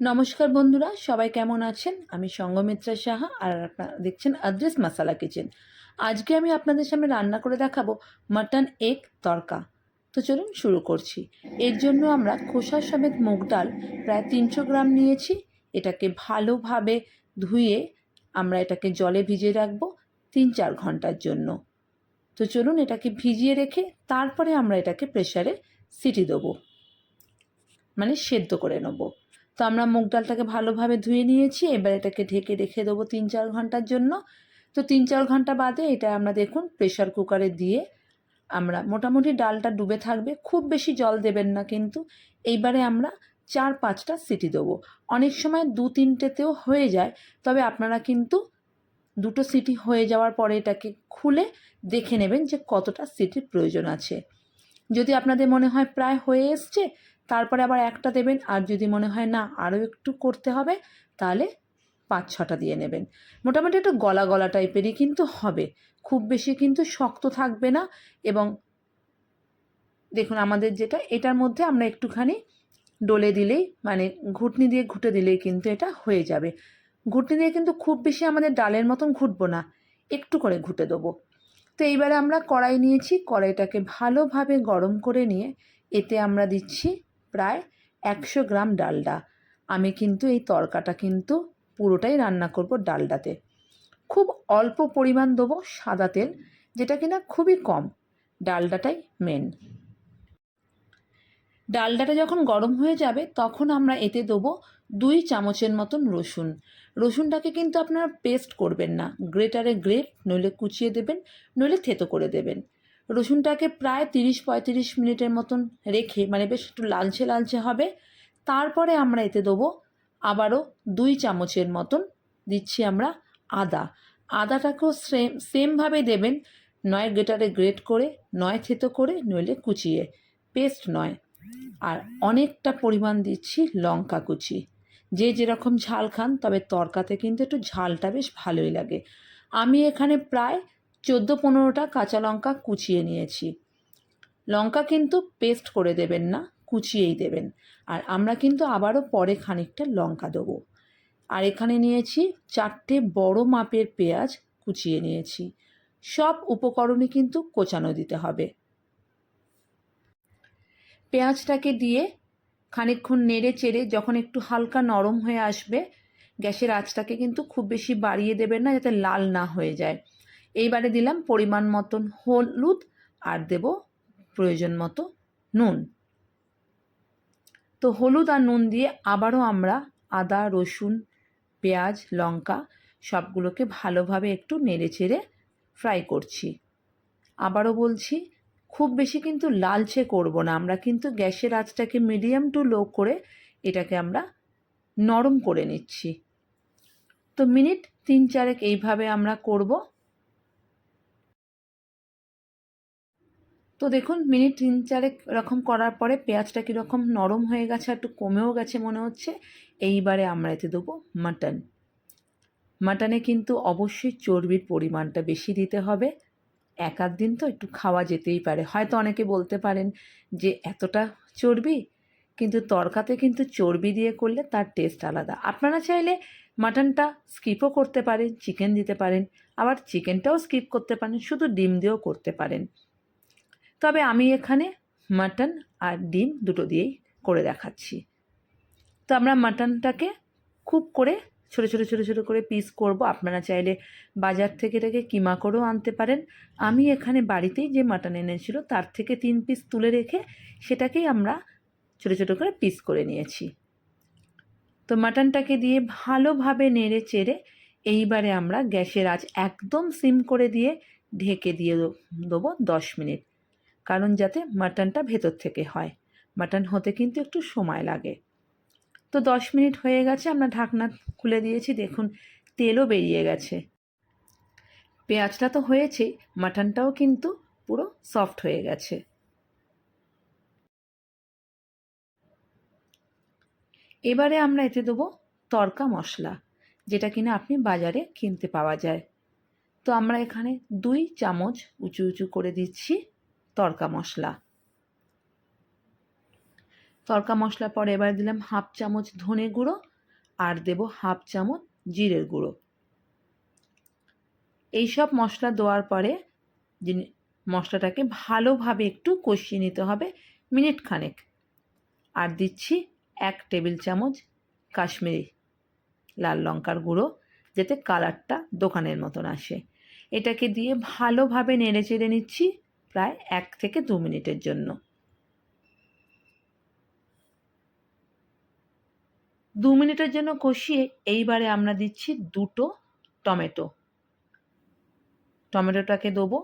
নমস্কার বন্ধুরা, সবাই কেমন আছেন? আমি সঙ্গমিত্রা সাহা আর আপনারা দেখছেন আদ্রেস মশালা কিচেন। আজকে আমি আপনাদের সামনে রান্না করে দেখাবো মাটন এগ তরকা তো চলুন শুরু করছি। এর জন্য আমরা খোসা সমেত মুগ ডাল প্রায় তিনশো গ্রাম নিয়েছি। এটাকে ভালোভাবে ধুয়ে আমরা এটাকে জলে ভিজিয়ে রাখব তিন চার ঘণ্টার জন্য। তো চলুন এটাকে ভিজিয়ে রেখে তারপরে আমরা এটাকে প্রেসারে সিটি দেবো। মানে সেদ্ধ করে নেব। তো আমরা মুগ ডালটাকে ভালোভাবে ধুয়ে নিয়েছি, এবার এটাকে ঢেকে রেখে দেবো তিন চার ঘণ্টার জন্য। তো তিন চার ঘণ্টা বাদে এটা আমরা দেখুন প্রেশার কুকারে দিয়ে আমরা মোটামুটি ডালটা ডুবে থাকবে, খুব বেশি জল দেবেন না কিন্তু। এইবারে আমরা চার পাঁচটা সিটি দেবো। অনেক সময় দু তিনটেতেও হয়ে যায়, তবে আপনারা কিন্তু দুটো সিটি হয়ে যাওয়ার পরে এটাকে খুলে দেখে নেবেন যে কতটা সিটির প্রয়োজন আছে। যদি আপনাদের মনে হয় প্রায় হয়ে এসছে তারপরে আবার একটা দেবেন, আর যদি মনে হয় না আরও একটু করতে হবে, তাহলে পাঁচ ছটা দিয়ে নেবেন। মোটামুটি একটু গলা গলা টাইপেরই কিন্তু হবে, খুব বেশি কিন্তু শক্ত থাকবে না। এবং দেখুন আমাদের যেটা, এটার মধ্যে আমরা একটুখানি ডলে দিলেই মানে ঘুটনি দিয়ে ঘুটে দিলেই কিন্তু এটা হয়ে যাবে। ঘুটনি দিয়ে কিন্তু খুব বেশি আমাদের ডালের মতন ঘুটবো না, একটু করে ঘুটে দেবো। তো এইবারে আমরা কড়াই নিয়েছি, কড়াইটাকে ভালোভাবে গরম করে নিয়ে এতে আমরা দিচ্ছি প্রায় একশো গ্রাম ডালডা। আমি কিন্তু এই তরকাটা কিন্তু পুরোটাই রান্না করব ডালডাতে। খুব অল্প পরিমাণ দেবো সাদা তেল, যেটা কিনা খুবই কম। ডালডাটাই মেন ডালডাটা যখন গরম হয়ে যাবে, তখন আমরা এতে দেবো দুই চামচের মতন রসুন। রসুনটাকে কিন্তু আপনারা পেস্ট করবেন না। গ্রেটারে গ্রেট, নইলে কুচিয়ে দেবেন, নইলে থেতো করে দেবেন। রসুনটাকে প্রায় তিরিশ পঁয়ত্রিশ মিনিটের মতন রেখে মানে বেশ একটু লালচে লালচে হবে। তারপরে আমরা এতে দেবো আবারও দুই চামচের মতন দিচ্ছি আমরা আদা। আদাটাকেও সেম সেমভাবে দেবেন, নয় গ্রেটারে গ্রেট করে, নয় থেতো করে, নইলে কুচিয়ে। পেস্ট নয়। আর অনেকটা পরিমাণ দিচ্ছি লঙ্কা কুচি। যে যেরকম ঝাল খান, তবে তরকাতে কিন্তু একটু ঝালটা বেশ ভালোই লাগে। আমি এখানে প্রায় চোদ্দ পনেরোটা কাঁচা লঙ্কা কুচিয়ে নিয়েছি। লঙ্কা কিন্তু পেস্ট করে দেবেন না, কুচিয়েই দেবেন। আর আমরা কিন্তু আবারও পরে খানিকটা লঙ্কা দেবো। আর এখানে নিয়েছি চারটে বড় মাপের পেঁয়াজ কুচিয়ে নিয়েছি। সব উপকরণই কিন্তু কোচানো দিতে হবে। পেঁয়াজটাকে দিয়ে খানিকক্ষণ নেড়ে চেড়ে যখন একটু হালকা নরম হয়ে আসবে, গ্যাসের আঁচটাকে কিন্তু খুব বেশি বাড়িয়ে দেবেন না, যাতে লাল না হয়ে যায়। এইবারে দিলাম পরিমাণ মতন হলুদ আর দেব প্রয়োজন মতো নুন। তো হলুদ আর নুন দিয়ে আবারও আমরা আদা, রসুন, পেঁয়াজ, লঙ্কা সবগুলোকে ভালোভাবে একটু নেড়ে চেড়ে ফ্রাই করছি। আবারও বলছি, খুব বেশি কিন্তু লালচে করব না। আমরা কিন্তু গ্যাসের আঁচটাকে মিডিয়াম টু লো করে এটাকে আমরা নরম করে নিচ্ছি। তো মিনিট তিন চারেক এইভাবে আমরা করব। তো দেখুন, মিনিট তিন চারেক এরকম করার পরে পেঁয়াজটা কীরকম নরম হয়ে গেছে, একটু কমেও গেছে মনে হচ্ছে, এইবারে আমরা এতে দেবো মাটন। মাটনে কিন্তু অবশ্যই চর্বির পরিমাণটা বেশি দিতে হবে। এক আধ দিন তো একটু খাওয়া যেতেই পারে। হয়তো অনেকে বলতে পারেন যে, এতটা চর্বি? কিন্তু তরকাতে কিন্তু চর্বি দিয়ে করলে তার টেস্ট আলাদা। আপনারা চাইলে মাটনটা স্কিপও করতে পারেন, চিকেন দিতে পারেন, আবার চিকেনটাও স্কিপ করতে পারেন, শুধু ডিম দিয়েও করতে পারেন। তবে আমি এখানে মাটন আর ডিম দুটো দিয়েই করে দেখাচ্ছি। তো আমরা মাটনটাকে খুব করে ছোটো ছোটো ছোটো ছোটো করে পিস করব। আপনারা চাইলে বাজার থেকে এটাকে কিমা করেও আনতে পারেন। আমি এখানে বাড়িতেই যে মাটন এনেছিল তার থেকে তিন পিস তুলে রেখে সেটাকেই আমরা ছোটো ছোটো করে পিস করে নিয়েছি। তো মাটনটাকে দিয়ে ভালোভাবে নেড়ে চেড়ে এইবারে আমরা গ্যাসের আঁচ একদম সিম করে দিয়ে ঢেকে দিয়ে দেবো দশ মিনিট। কারণ যাতে মাটনটা ভেতর থেকে হয়। মাটন হতে কিন্তু একটু সময় লাগে। তো দশ মিনিট হয়ে গেছে, আমরা ঢাকনা খুলে দিয়েছি, দেখুন তেলও বেরিয়ে গেছে। পেঁয়াজটা তো হয়েছেই মাটনটাও কিন্তু পুরো সফট হয়ে গেছে। এবারে আমরা এতে দেবো তরকা মশলা, যেটা কিনা আপনি বাজারে কিনতে পাওয়া যায়। তো আমরা এখানে দুই চামচ উঁচু উঁচু করে দিচ্ছি। তরকা মশলা। তরকা মশলা পরে এবার দিলাম হাফ চামচ ধনে গুঁড়ো আর দেব হাফ চামচ জিরের গুঁড়ো। এই সব মশলা দেওয়ার পরে মশলাটাকে ভালোভাবে একটু কষিয়ে নিতে হবে মিনিট খানেক। আর দিচ্ছি এক টেবিল চামচ কাশ্মীরি লাল লঙ্কার গুঁড়ো যাতে কালারটা দোকানের মতন আসে। এটাকে দিয়ে ভালোভাবে নেড়ে চেড়ে নিচ্ছি। প্রায় এক থেকে দু মিনিটের জন্য। দু মিনিটের জন্য কষিয়ে এইবারে আমরা দিচ্ছি দুটো টমেটো। টমেটোটাকে দেবো।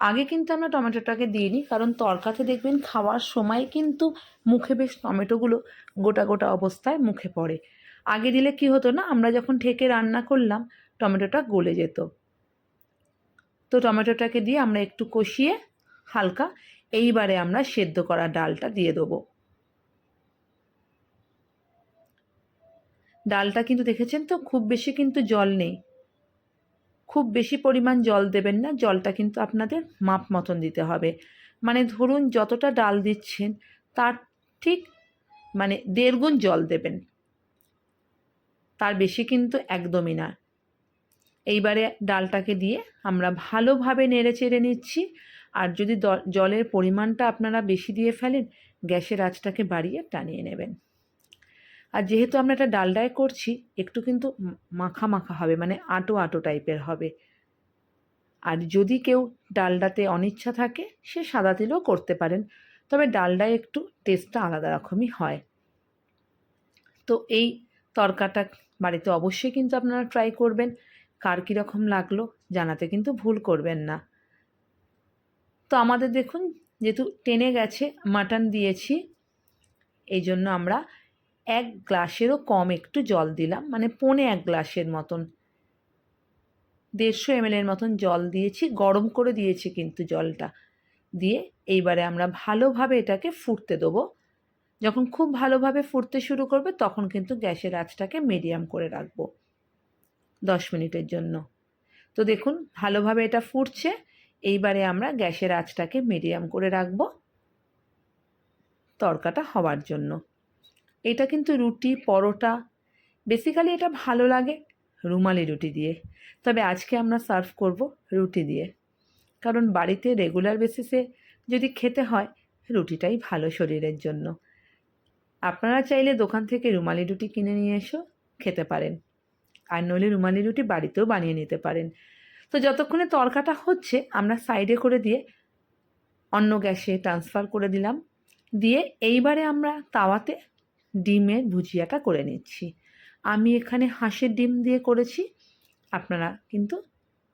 আগে কিন্তু আমরা টমেটোটাকে দিইনি, কারণ তরকাতে দেখবেন খাওয়ার সময় কিন্তু মুখে বেশ টমেটোগুলো গোটা গোটা অবস্থায় মুখে পড়ে। আগে দিলে কি হতো না, আমরা যখন ঠেকে রান্না করলাম, টমেটোটা গলে যেত। তো টমেটোটাকে দিয়ে আমরা একটু কষিয়ে হালকা। এইবারে আমরা সেদ্ধ করা ডালটা দিয়ে দেবো। ডালটা কিন্তু দেখেছেন তো, খুব বেশি কিন্তু জল নেই। খুব বেশি পরিমাণ জল দেবেন না, জলটা কিন্তু আপনাদের মাপ মতন দিতে হবে। মানে ধরুন যতটা ডাল দিচ্ছেন, তার ঠিক মানে দেড় গুণ জল দেবেন। তার বেশি কিন্তু একদমই না। এইবারে ডালটাকে দিয়ে আমরা ভালোভাবে নেড়ে চেড়ে নিচ্ছি। আর যদি জলের পরিমাণটা আপনারা বেশি দিয়ে ফেলেন, গ্যাসের আঁচটাকে বাড়িয়ে টানিয়ে নেবেন। আর যেহেতু আমরা এটা ডালডায় করছি, একটু কিন্তু মাখা মাখা হবে মানে আটো আটো টাইপের হবে। আর যদি কেউ ডালডাতে অনিচ্ছা থাকে, সে সাদা তেলেও করতে পারেন, তবে ডালডায় একটু টেস্টটা আলাদা রকমই হয়। তো এই তরকাটা বাড়িতে অবশ্যই কিন্তু আপনারা ট্রাই করবেন। কার কীরকম লাগল জানাতে কিন্তু ভুল করবেন না। তো আমাদের দেখুন, যেহেতু টেনে গেছে, মাটন দিয়েছি এই জন্য আমরা এক গ্লাসেরও কম একটু জল দিলাম মানে পৌনে এক গ্লাসের মতন, দেড়শো এমএলের মতন জল দিয়েছি, গরম করে দিয়েছি কিন্তু জলটা, দিয়ে এইবারে আমরা ভালোভাবে এটাকে ফুটতে দেবো, যখন খুব ভালোভাবে ফুটতে শুরু করবে তখন কিন্তু গ্যাসের আঁচটাকে মিডিয়াম করে রাখব, দশ মিনিটের জন্য, তো দেখুন ভালোভাবে এটা ফুটছে এইবারে আমরা গ্যাসের আঁচটাকে মিডিয়াম করে রাখব তরকাটা হওয়ার জন্য। এটা কিন্তু রুটি, পরোটা বেসিক্যালি এটা ভালো লাগে রুমালি রুটি দিয়ে। তবে আজকে আমরা সার্ভ করব রুটি দিয়ে। কারণ বাড়িতে রেগুলার বেসিসে যদি খেতে হয়, রুটিটাই ভালো শরীরের জন্য। আপনারা চাইলে দোকান থেকে রুমালি রুটি কিনে নিয়ে এসো খেতে পারেন। আর নইলে রুমালি রুটি বাড়িতেও বানিয়ে নিতে পারেন। তো যতক্ষণে তরকাটা হচ্ছে, আমরা সাইডে করে দিয়ে অন্য গ্যাসে ট্রান্সফার করে দিলাম। দিয়ে এইবারে আমরা তাওয়াতে ডিমের ভুজিয়াটা করে নিচ্ছি। আমি এখানে হাঁসের ডিম দিয়ে করেছি। আপনারা কিন্তু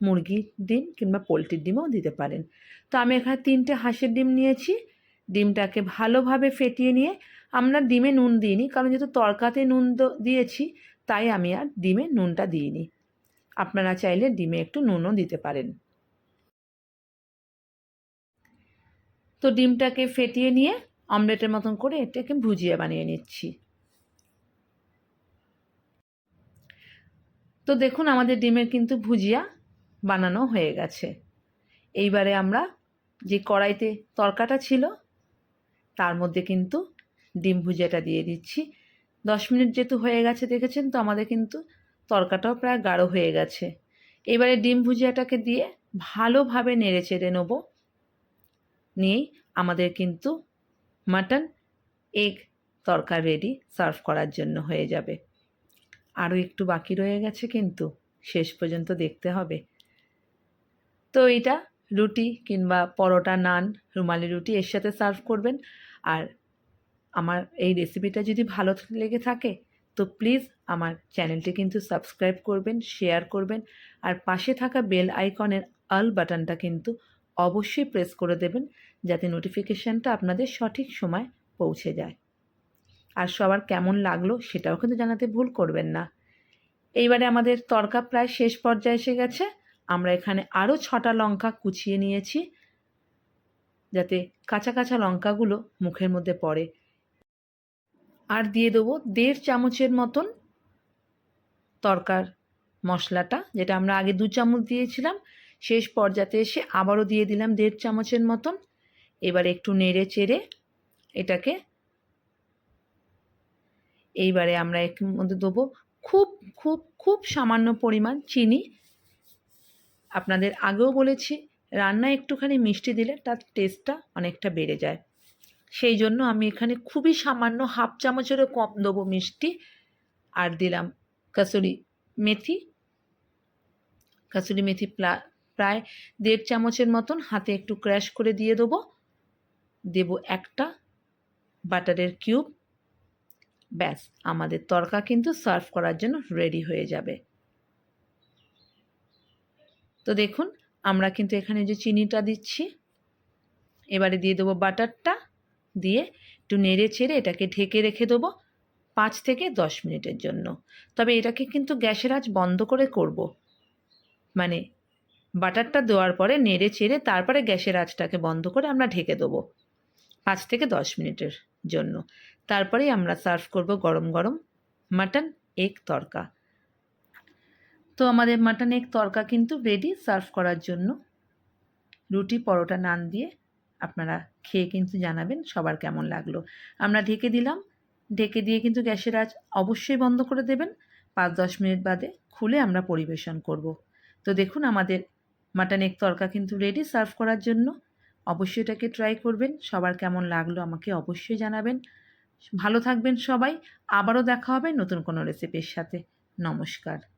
মুরগির ডিম কিংবা পোলট্রির ডিমও দিতে পারেন। তো আমি এখানে তিনটে হাঁসের ডিম নিয়েছি। ডিমটাকে ভালোভাবে ফেটিয়ে নিয়ে আমরা ডিমে নুন দিইনি, কারণ যেহেতু তরকাতে নুন দিয়েছি, তাই আমি আর ডিমে নুনটা দিইনি। আপনারা চাইলে ডিমে একটু নুনও দিতে পারেন। তো ডিমটাকে ফেটিয়ে নিয়ে অমলেটের মতন করে এটাকে ভুজিয়া বানিয়ে নিচ্ছি। তো দেখুন আমাদের ডিমের কিন্তু ভুজিয়া বানানো হয়ে গেছে। এইবারে আমরা যে কড়াইতে তরকাটা ছিল, তার মধ্যে কিন্তু ডিম ভুজিয়াটা দিয়ে দিচ্ছি। দশ মিনিট যেহেতু হয়ে গেছে, দেখেছেন? তো আমাদের কিন্তু তরকাটাও প্রায় গাঢ় হয়ে গেছে। এবারে ডিম ভুজিয়াটাকে দিয়ে ভালোভাবে নেড়ে চেড়ে নেব। নিয়েই আমাদের কিন্তু mutton, egg tadka ready serve করার জন্য হয়ে যাবে। আরও একটু বাকি রয়ে গেছে কিন্তু, শেষ পর্যন্ত দেখতে হবে। তো এটা রুটি কিংবা পরোটা, নান, রুমালি রুটি এর সাথে সার্ভ করবেন। আর আমার এই রেসিপিটা যদি ভালো লেগে থাকে তো প্লিজ আমার চ্যানেলটি কিন্তু সাবস্ক্রাইব করবেন শেয়ার করবেন, আর পাশে থাকা বেল আইকনের আল বাটনটা কিন্তু অবশ্যই প্রেস করে দেবেন, যাতে নোটিফিকেশানটা আপনাদের সঠিক সময় পৌঁছে যায়। আর সবার কেমন লাগল সেটাও কিন্তু জানাতে ভুল করবেন না। এইবারে আমাদের তরকা প্রায় শেষ পর্যায়ে এসে গেছে। আমরা এখানে আরও ছটা লঙ্কা কুচিয়ে নিয়েছি, যাতে কাঁচা কাঁচা লঙ্কাগুলো মুখের মধ্যে পড়ে। আর দিয়ে দেবো দেড় চামচের মতন তরকার মশলাটা, যেটা আমরা আগে দু চামচ দিয়েছিলাম। শেষ পর্যাতে এসে আবারও দিয়ে দিলাম দেড় চামচের মতন। এবার একটু নেড়ে চেড়ে এটাকে এইবারে আমরা এর মধ্যে দেবো খুব খুব খুব সামান্য পরিমাণ চিনি। আপনাদের আগেও বলেছি রান্না একটুখানি মিষ্টি দিলে তার টেস্টটা অনেকটা বেড়ে যায়। সেই জন্য আমি এখানে খুবই সামান্য হাফ চামচেরও কম দেবো মিষ্টি। আর দিলাম কাসুরি মেথি। কাসুরি মেথি প্রায় দেড় চামচের মতন হাতে একটু ক্র্যাশ করে দিয়ে দেবো। দেব একটা বাটারের কিউব। ব্যাস, আমাদের তরকা কিন্তু সার্ভ করার জন্য রেডি হয়ে যাবে। তো দেখুন, আমরা কিন্তু এখানে যে চিনিটা দিচ্ছি, এবারে দিয়ে দেবো বাটারটা। দিয়ে একটু নেড়ে চেড়ে এটাকে ঢেকে রেখে দেবো পাঁচ থেকে দশ মিনিটের জন্য। তবে এটাকে কিন্তু গ্যাসের আঁচ বন্ধ করে করব। মানে বাটারটা দেওয়ার পরে নেড়ে চেড়ে তারপরে গ্যাসের আঁচটাকে বন্ধ করে আমরা ঢেকে দেবো পাঁচ থেকে দশ মিনিটের জন্য। তারপরেই আমরা সার্ভ করব গরম গরম মাটন এগ তরকা। তো আমাদের মাটন এগ তরকা কিন্তু রেডি সার্ভ করার জন্য। রুটি, পরোটা নান দিয়ে আপনারা খেয়ে কিন্তু জানাবেন সবার কেমন লাগল। আমরা ঢেকে দিলাম। ঢেকে দিয়ে কিন্তু গ্যাসের আঁচ অবশ্যই বন্ধ করে দেবেন। পাঁচ দশ মিনিট বাদে খুলে আমরা পরিবেশন করব। তো দেখুন আমাদের মাটন এক তরকা কিন্তু রেডি সার্ভ করার জন্য। অবশ্যই এটাকে ট্রাই করবেন। সবার কেমন লাগল আমাকে অবশ্যই জানাবেন। ভালো থাকবেন সবাই। আবারও দেখা হবে নতুন কোনো রেসিপির সাথে। নমস্কার।